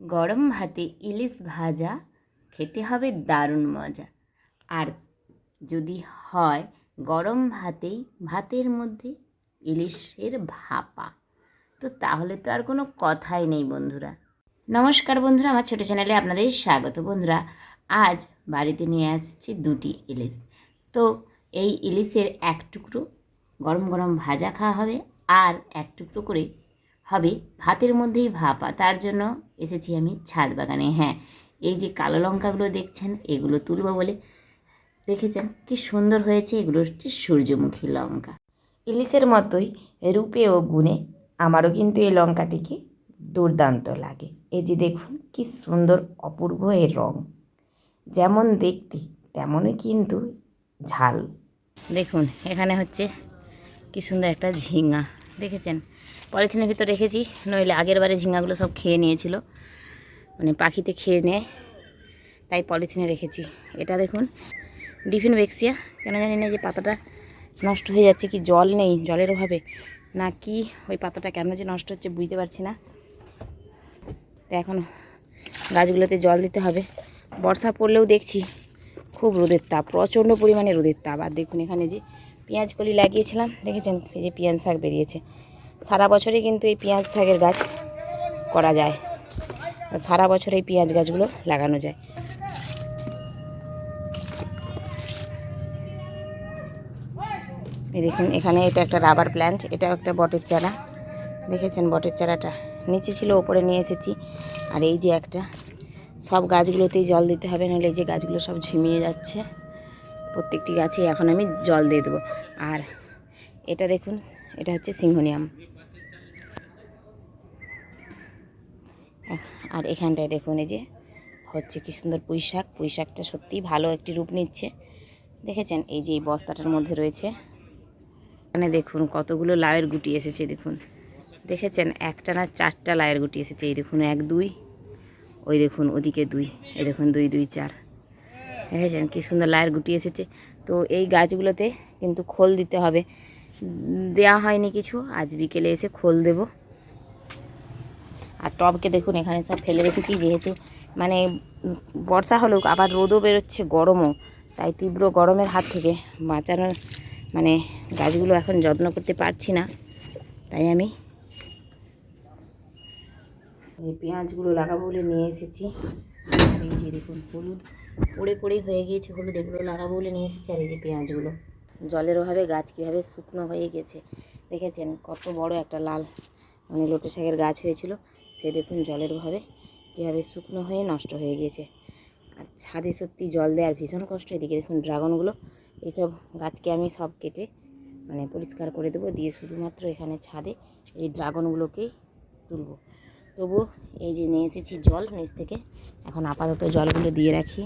গরম ভাতে ইলিশ ভাজা, খেতে হবে দারুণ মজা। আর যদি হয়, গরম ভাতেই ভাতের মধ্যে ইলিশের ভাপা। তো তাহলে তো আর কোনো কথাই নেই বন্ধুরা। নমস্কার বন্ধুরা, আমার ছোটো চ্যানেলে আপনাদের স্বাগত বন্ধুরা। আজ বাড়িতে নিয়ে আসছি দুটি ইলিশ। তো এই ইলিশের এক টুকরো গরম গরম ভাজা খাওয়া হবে আর এক টুকরো করে হবে ভাতের মধ্যেই ভাপা তার জন্য এসেছি আমি ছাদ বাগানে। হ্যাঁ এই যে কালো লঙ্কাগুলো দেখছেন এগুলো তুলবো বলে দেখেছেন? কি সুন্দর হয়েছে এগুলো হচ্ছে সূর্যমুখী লঙ্কা। ইলিশের মতোই রূপে ও গুণে আমারও কিন্তু এই লঙ্কাটিকে দুর্দান্ত লাগে। এই যে দেখুন কি সুন্দর অপূর্ব এর রং। যেমন দেখতে তেমনই কিন্তু ঝাল। দেখুন এখানে হচ্ছে কি সুন্দর একটা ঝিঙা দেখেছেন? পলিথিনের ভিতর রেখেছি, নইলে আগের বারে ঝিঙাগুলো সব খেয়ে নিয়েছিল। মানে পাখিতে খেয়ে নেয় তাই পলিথিনে রেখেছি। এটা দেখুন, ডিফিন বেক্সিয়া। কেন জানি না যে পাতাটা নষ্ট হয়ে যাচ্ছে, কি জল নেই জলের অভাবে। না কি ওই পাতাটা কেন যে নষ্ট হচ্ছে বুঝতে পারছি না। তো এখন গাছগুলোতে জল দিতে হবে। বর্ষা পড়লেও দেখছি খুব রোদের তাপ, প্রচণ্ড পরিমাণে রোদের তাপ। আর দেখুন এখানে যে পেঁয়াজ কলি লাগিয়েছিলাম, দেখেছেন? এই যে পেঁয়াজ শাক বেরিয়েছে। সারা বছরে কিন্তু এই পেঁয়াজ শাকের গাছ করা যায়। সারা বছর এই পেঁয়াজ গাছগুলো লাগানো যায়। দেখুন, এখানে এটা একটা রাবার প্ল্যান্ট এটাও একটা বটের চারা। দেখেছেন বটের চারাটা? নিচে ছিল, ওপরে নিয়ে এসেছি। আর এই যে একটা, সব গাছগুলোতেই জল দিতে হবে, নাহলে এই যে গাছগুলো সব ঝিমিয়ে যাচ্ছে। প্রত্যেকটি গাছে এখন আমি জল দিয়ে দেবো। আর এটা দেখুন, এটা হচ্ছে সিংহনিয়াম। আর এখানটায় দেখুন এই যে হচ্ছে কি সুন্দর পুঁই শাক পুঁই শাকটা সত্যিই ভালো একটি রূপ নিচ্ছে। দেখেছেন? এই যে এই বস্তাটার মধ্যে রয়েছে। এখানে দেখুন কতগুলো লাউয়ের গুটি এসেছে, দেখুন। দেখেছেন? একটা না চারটা লাউয়ের গুটি এসেছে। এই দেখুন, এক, দুই। ওই দেখুন, ওদিকে দুই। এই দেখুন, দুই দুই, চার। দেখেছেন? কি সুন্দর লায়ের গুটি এসেছে। তো এই গাছগুলোতে কিন্তু খোল দিতে হবে। দেওয়া হয়নি কিছু। আজ বিকেলে এসে খোল দেব। আর টবকে দেখুন, এখানে সব ফেলে রেখেছি, যেহেতু মানে বর্ষা হলেও আবার রোদও বেরোচ্ছে গরমও, তাই তীব্র গরমের হাত থেকে বাঁচানোর মানে গাছগুলো এখন যত্ন করতে পারছি না। তাই আমি এই পেঁয়াজগুলো লাগাবো বলে নিয়ে এসেছি। আর এই যে দেখুন, হলুদ পড়ে পড়ে হয়ে গিয়েছে, হলুদ এগুলো লাগাবো বলে নিয়ে এসেছি, আর এই যে পেঁয়াজগুলো। জলের অভাবে গাছ কীভাবে শুকনো হয়ে গেছে, দেখেছেন? কত বড় একটা লাল মানে লোটে শাকের গাছ হয়েছিল। সে দেখুন জলের অভাবে কীভাবে শুকনো হয়ে নষ্ট হয়ে গিয়েছে। আর ছাদে সত্যি জল দেওয়ার ভীষণ কষ্ট। এদিকে দেখুন ড্রাগনগুলো এইসব গাছকে আমি সব কেটে মানে পরিষ্কার করে দেবো। দিয়ে শুধুমাত্র এখানে ছাদে এই ড্রাগনগুলোকেই তুলবো। তবু এই যে নিয়ে এসেছি জল নিচ থেকে, এখন আপাতত জলগুলো দিয়ে রাখি।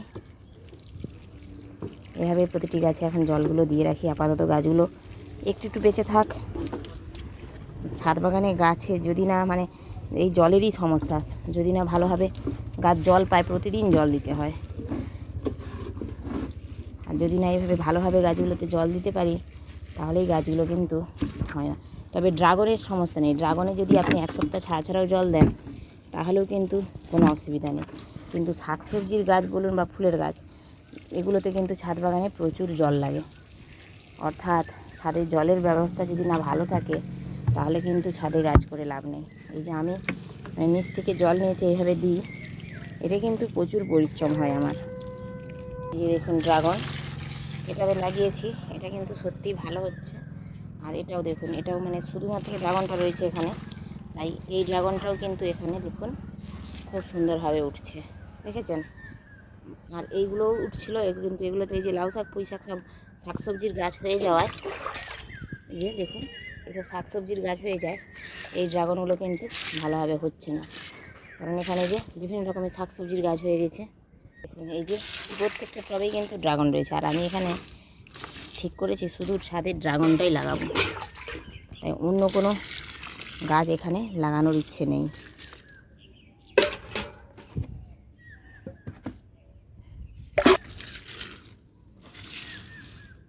এভাবে প্রতিটি গাছে এখন জলগুলো দিয়ে রাখি। আপাতত গাছগুলো একটু একটু বেঁচে থাক। ছাদ বাগানে গাছে যদি না মানে এই জলেরই সমস্যা। যদি না ভালোভাবে গাছ জল পায়, প্রতিদিন জল দিতে হয়। আর যদি না এইভাবে ভালোভাবে গাছগুলোতে জল দিতে পারি তাহলে এই গাছগুলো কিন্তু হয় না। তবে ড্রাগনের সমস্যা নেই। ড্রাগনে যদি আপনি এক সপ্তাহ ছাড়া ছাড়াও জল দেন, তাহলেও কিন্তু কোনো অসুবিধা নেই। কিন্তু শাকসবজির গাছ বলুন বা ফুলের গাছ, এগুলোতে কিন্তু ছাদ বাগানে প্রচুর জল লাগে। অর্থাৎ ছাদে জলের ব্যবস্থা যদি না ভালো থাকে তাহলে কিন্তু ছাদে গাছ করে লাভ নেই। এই যে আমি মানে নিচ থেকে জল নিয়েছে, এইভাবে দিই। এটা কিন্তু প্রচুর পরিশ্রম হয় আমার। এই দেখুন ড্রাগন, এটাতে লাগিয়েছি। এটা কিন্তু সত্যিই ভালো হচ্ছে। আর এটাও দেখুন, এটাও মানে শুধুমাত্র ড্রাগনটা রয়েছে এখানে। তাই এই ড্রাগনটাও কিন্তু এখানে দেখুন, খুব সুন্দরভাবে উঠছে। দেখেছেন? আর এইগুলোও উঠছিল কিন্তু এগুলোতে এই যে লাউ শাক, পুঁই শাক সব, শাকসবজির গাছ হয়ে যাওয়ায়। যে দেখুন এইসব শাকসবজির গাছ হয়ে যায়, এই ড্রাগনগুলো কিন্তু ভালোভাবে হচ্ছে না। কারণ এখানে যে বিভিন্ন রকমের শাকসবজির গাছ হয়ে গেছে এই যে প্রত্যেকটা টবেই কিন্তু ড্রাগন রয়েছে। আর আমি এখানে ঠিক করেছি, শুধু ছাদে ড্রাগনটাই লাগাবো। তাই অন্য কোনো গাছ এখানে লাগানোর ইচ্ছে নেই।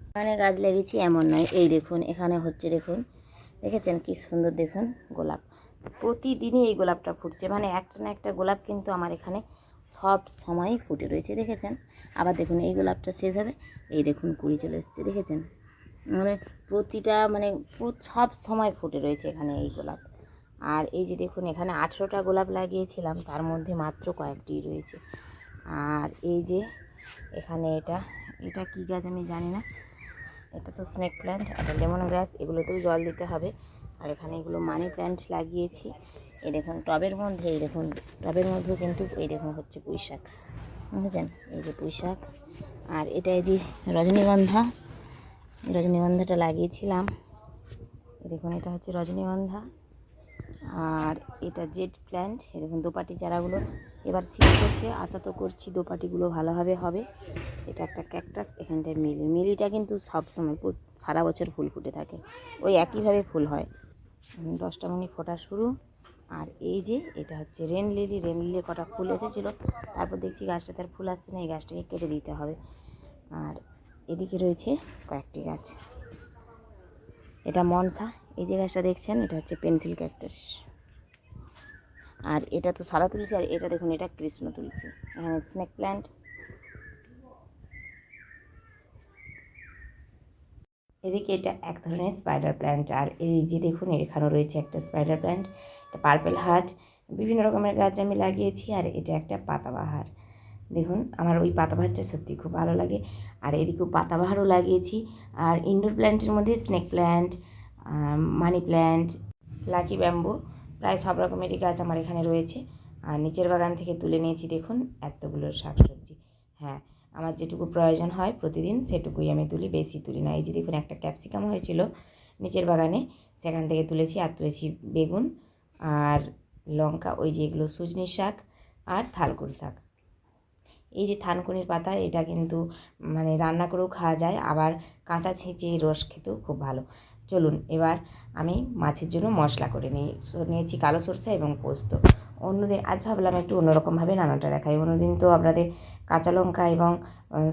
এখানে গাছ লেগেছি এমন নয়, এই দেখুন, এখানে হচ্ছে দেখুন দেখেছেন কি সুন্দর দেখুন গোলাপ। প্রতিদিনই এই গোলাপটা ফুটছে। মানে একটা না একটা গোলাপ কিন্তু আমার এখানে সব সময়ই ফুটে রয়েছে, দেখেছেন? আবার দেখুন এই গোলাপটা শেষ হবে। এই দেখুন কুড়ি চলে এসছে, দেখেছেন? মানে প্রতিটা মানে সব সময় ফুটে রয়েছে এখানে এই গোলাপ। আর এই যে দেখুন এখানে আঠেরোটা গোলাপ লাগিয়েছিলাম, তার মধ্যে মাত্র কয়েকটি রয়েছে। আর এই যে এখানে এটা এটা কী গাছ আমি জানি না। এটা তো স্নেক প্ল্যান্ট আর লেমন গ্রাস এগুলোতেও জল দিতে হবে। আর এখানে এগুলো মানি প্ল্যান্ট লাগিয়েছি। এই দেখুন, টবের মধ্যে, এই দেখুন, টবের মধ্যেও কিন্তু এই দেখুন হচ্ছে পুঁই শাক। বুঝেছেন? এই যে পুঁই শাক। আর এটা এই যে রজনীগন্ধা, রজনীগন্ধাটা লাগিয়েছিলাম। দেখুন, এটা হচ্ছে রজনীগন্ধা। আর এটা জেড প্ল্যান্ট দেখুন, দোপাটি চারাগুলো। এবার শীত করছে আশা তো করছি দোপাটিগুলো ভালোভাবে হবে। এটা একটা ক্যাকটাস এখানটায় মিলি। মিলিটা কিন্তু সবসময় সারা বছর ফুল ফুটে থাকে। ওই একইভাবে ফুল হয়। দশটা মনি ফোটা শুরু। আর এই যে, এটা হচ্ছে রেন লিলি রেন লিলি কটা ফুল এসেছিল। তারপর দেখছি গাছটাতে আর ফুল আসছে না, এই গাছটাকে কেটে দিতে হবে। আর এদিকে রয়েছে কয়েকটি গাছ। এটা মনসা, এই যে গাছটা দেখছেন, এটা হচ্ছে পেন্সিল ক্যাকটাস আর এটা তো সাদা তুলসী, আর এটা দেখুন, এটা কৃষ্ণ তুলসী। এখানে স্নেক প্ল্যান্ট এদিকে এটা এক ধরনের স্পাইডার প্ল্যান্ট আর এই যে দেখুন, এখানেও রয়েছে একটা স্পাইডার প্ল্যান্ট এটা পার্পেল হাট বিভিন্ন রকমের গাছ আমি লাগিয়েছি, আর এটা একটা পাতাবাহার। দেখুন, আমার ওই পাতাবাহারটা সত্যি খুব ভালো লাগে, আর এদিকেও পাতাবাহারও লাগিয়েছি, আর ইনডোর প্ল্যান্টের মধ্যে snake plant money plant lucky bamboo প্রায় সব রকমেরই গাছ আমার এখানে রয়েছে। আর নিচের বাগান থেকে তুলে নিয়েছি, দেখুন, এতগুলো শাকসবজি। হ্যাঁ আমার যেটুকু প্রয়োজন হয় প্রতিদিন সেটুকুই আমি তুলি, বেশি তুলি না। এই যে দেখুন, একটা ক্যাপসিকাম হয়েছিল নিচের বাগানে, সেখান থেকে তুলেছি, আর তুলেছি বেগুন আর লঙ্কা, ওই যে এগুলো সুজনি শাক আর থালকুল শাক। এই যে থানকুনির পাতা, এটা কিন্তু মানে রান্না করেও খাওয়া যায়, আবার কাঁচা ছেঁচে রস খেতেও খুব ভালো। চলুন, এবার আমি মাছের জন্য মশলা করে নিই। নিয়েছি কালো সরষে এবং পোস্ত। অন্যদিন, আজ ভাবলাম একটু অন্যরকমভাবে রান্নাটা দেখাই। অন্যদিন তো আপনাদের কাঁচা লঙ্কা এবং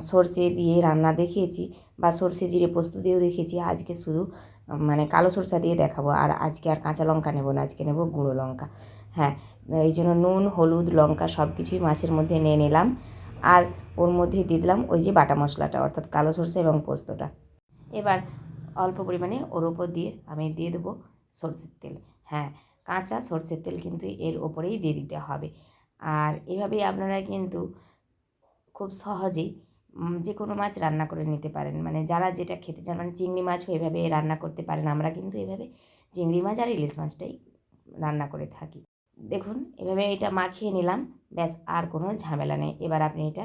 সর্ষে দিয়ে রান্না দেখিয়েছি বা সর্ষে জিরে পোস্ত দিয়েও দেখিয়েছি। আজকে শুধু মানে কালো সরষা দিয়ে দেখাবো। আর আজকে আর কাঁচা লঙ্কা নেব না, আজকে নেব গুঁড়ো লঙ্কা। হ্যাঁ এই জন্য নুন, হলুদ, লঙ্কা সব কিছুই মাছের মধ্যে নিয়ে নিলাম। আর ওর মধ্যে দিয়ে দিলাম ওই যে বাটা মশলাটা, অর্থাৎ কালো সরষে এবং পোস্তটা। এবার অল্প পরিমাণে ওর ওপর দিয়ে আমি দিয়ে দেবো সরষের তেল। হ্যাঁ কাঁচা সরষের তেল কিন্তু এর ওপরেই দিয়ে দিতে হবে। আর এভাবেই আপনারা কিন্তু খুব সহজেই যে কোনো মাছ রান্না করে নিতে পারেন। মানে যারা যেটা খেতে চান মানে চিংড়ি মাছও এভাবে রান্না করতে পারেন। আমরা কিন্তু এভাবে চিংড়ি মাছ আর ইলিশ মাছটাই রান্না করে থাকি। দেখুন, এভাবে এটা মাখিয়ে নিলাম। ব্যাস, আর কোনো ঝামেলা নেই। এবার আপনি এটা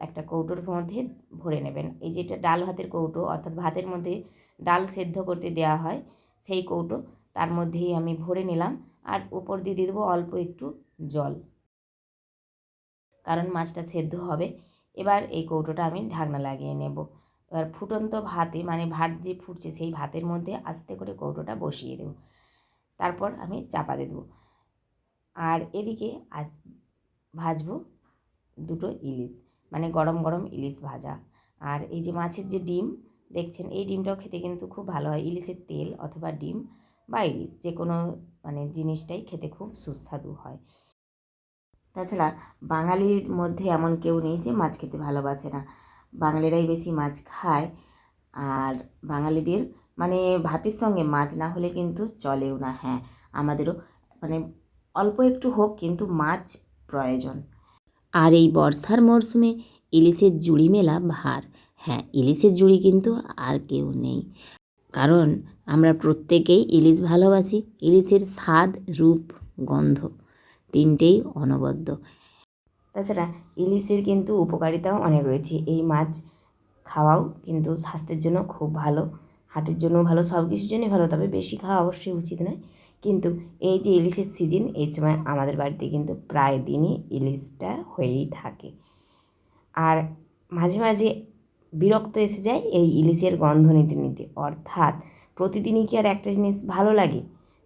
একটা কৌটোর মধ্যে ভরে নেবেন। এই যেটা ডাল ভাতের কৌটো, অর্থাৎ ভাতের মধ্যে ডাল সেদ্ধ করতে দেওয়া হয়, সেই কৌটো। তার মধ্যেই আমি ভরে নিলাম আর উপর দিয়ে দিয়ে দেবো অল্প একটু জল। কারণ মাছটা সেদ্ধ হবে, এবার এই কৌটোটা আমি ঢাকনা লাগিয়ে নেব। এবার ফুটন্ত ভাতে মানে ভাত যে ফুটছে সেই ভাতের মধ্যে আস্তে করে কৌটোটা বসিয়ে দেব। তারপর আমি চাপা দিয়ে দেবো। আর এদিকে আজ ভাজবো দুটো ইলিশ মানে গরম গরম ইলিশ ভাজা। আর এই যে মাছের যে ডিম দেখছেন, এই ডিমটাও খেতে কিন্তু খুব ভালো হয়। ইলিশের তেল অথবা ডিম বা ইলিশ যে কোনো মানে জিনিসটাই খেতে খুব সুস্বাদু হয়। তাছাড়া বাঙালির মধ্যে এমন কেউ নেই যে মাছ খেতে ভালোবাসে না। বাঙালিরাই বেশি মাছ খায় আর বাঙালিদের মানে ভাতের সঙ্গে মাছ না হলে কিন্তু চলেও না হ্যাঁ। আমাদেরও মানে অল্প একটু হোক কিন্তু মাছ প্রয়োজন। আর এই বর্ষার মরশুমে ইলিশের জুড়ি মেলা ভার। হ্যাঁ ইলিশের জুড়ি কিন্তু আর কেউ নেই। কারণ আমরা প্রত্যেকেই ইলিশ ভালোবাসি। ইলিশের স্বাদ, রূপ, গন্ধ তিনটেই অনবদ্য। তাছাড়া ইলিশের কিন্তু উপকারিতাও অনেক রয়েছে। এই মাছ খাওয়াও কিন্তু স্বাস্থ্যের জন্য খুব ভালো হাটের জন্য ভালো সব কিছুর জন্যই ভালো। তবে বেশি খাওয়া অবশ্যই উচিত নয়। কিন্তু এই যে ইলিশের সিজন, এই সময় আমাদের বাড়িতে কিন্তু প্রায় দিনই ইলিশটা হয়েই থাকে। আর মাঝে মাঝে বিরক্ত এসে যায় এই ইলিশের গন্ধ নিতে নিতে। অর্থাৎ প্রতিদিনই কি আর একটা জিনিস ভালো লাগে?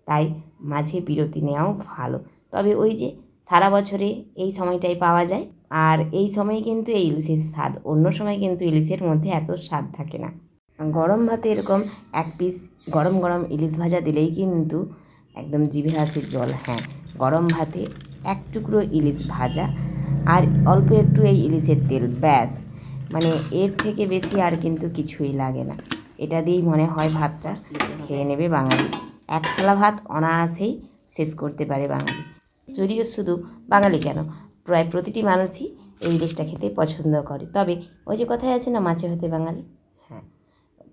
তাই মাঝে বিরতি নেওয়াও ভালো। তবে ওই যে সারা বছরে এই সময়টাই পাওয়া যায়। আর এই সময় কিন্তু এই ইলিশের স্বাদ, অন্য সময় কিন্তু ইলিশের মধ্যে এত স্বাদ থাকে না। গরম ভাতে এরকম এক পিস গরম গরম ইলিশ ভাজা দিলেই কিন্তু একদম জিভে আছে জল হ্যাঁ। গরম ভাতে এক টুকরো ইলিশ ভাজা আর অল্প একটু এই ইলিশের তেল, ব্যাস। মানে এর থেকে বেশি আর কিন্তু কিছুই লাগে না। এটা দিয়েই মনে হয় ভাতটা খেয়ে নেবে বাঙালি। এক থালা ভাত অনায়াসেই শেষ করতে পারে বাঙালি। যদিও শুধু বাঙালি কেন প্রায় প্রতিটি মানুষই এই ইলিশটা খেতে পছন্দ করে। তবে ওই যে কথায় আছে না মাছে ভাতে বাঙালি? হ্যাঁ।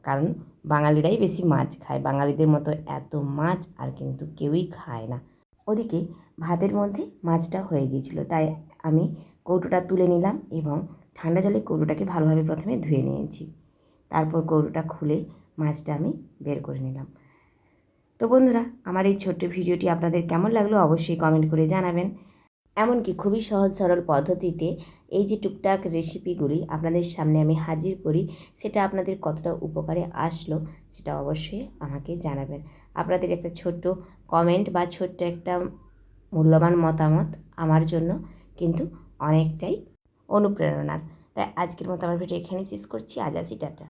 কারণ বাঙালিরাই বেশি মাছ খায়। বাঙালিদের মতো এত মাছ আর কিন্তু কেউই খায় না। ওদিকে ভাতের মধ্যে মাছটা হয়ে গিয়েছিল। তাই আমি কৌটোটা তুলে নিলাম এবং ঠান্ডা জলে কৌটোটাকে ভালোভাবে প্রথমে ধুয়ে নিয়েছি। তারপর কৌটোটা খুলে মাছটা আমি বের করে নিলাম। তো বন্ধুরা, আমার এই ছোট্ট ভিডিওটি আপনাদের কেমন লাগল অবশ্যই কমেন্ট করে জানাবেন। এমনকি খুবই সহজ সরল পদ্ধতিতে এই যে টুকটাক রেসিপিগুলি আপনাদের সামনে আমি হাজির করি, সেটা আপনাদের কতটা উপকারে আসলো সেটা অবশ্যই আমাকে জানাবেন। আপনাদের একটা ছোট্ট কমেন্ট বা ছোট্ট একটা মূল্যবান মতামত আমার জন্য কিন্তু অনেকটাই অনুপ্রেরণার। তাই আজকের মতো আমার ভিডিও এখানেই শেষ করছি। আজ আসি টাটা।